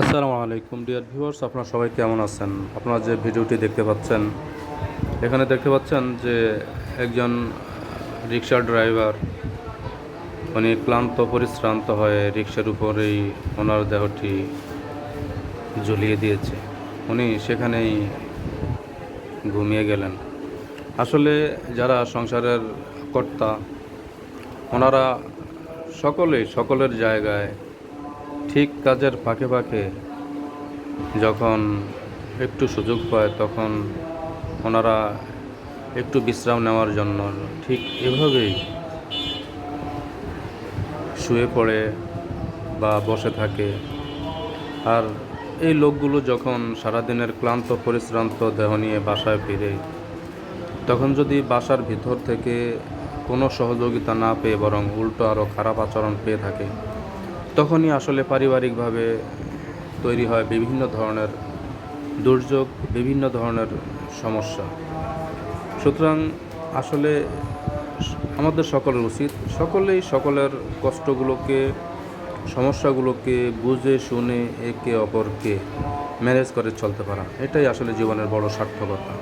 আসসালামু আলাইকুম dear viewers আপনারা সবাই কেমন আছেন? আপনারা যে ভিডিওটি দেখতে পাচ্ছেন, এখানে দেখতে পাচ্ছেন যে একজন রিক্সা ড্রাইভার, উনি ক্লান্ত, পরিশ্রান্ত হয়ে রিক্সার উপরেই ওনার দেহটি ঝুলিয়ে দিয়েছে। উনি সেখানেই ঘুমিয়ে গেলেন। আসলে যারা সংসারের কর্তা, ওনারা সকলেই, সকলের জায়গায় ঠিক কাজের ফাঁকে ফাঁকে যখন একটু সুযোগ পায় তখন ওনারা একটু বিশ্রাম নেওয়ার জন্য ঠিক এভাবেই শুয়ে পড়ে বা বসে থাকে। আর এই লোকগুলো যখন সারাদিনের ক্লান্ত, পরিশ্রান্ত দেহ নিয়ে বাসায় ফিরে, তখন যদি বাসার ভিতর থেকে কোনো সহযোগিতা না পেয়ে বরং উল্টো আরও খারাপ আচরণ পেয়ে থাকে তখনই আসলে পারিবারিকভাবে তৈরি হয় বিভিন্ন ধরনের দুর্যোগ, বিভিন্ন ধরনের সমস্যা। সুতরাং আসলে আমাদের সকলের উচিত সকলেই সকলের কষ্টগুলোকে, সমস্যাগুলোকে বুঝে, শুনে একে অপরকে ম্যানেজ করে চলতে পারা। এটাই আসলে জীবনের বড় সার্থকতা।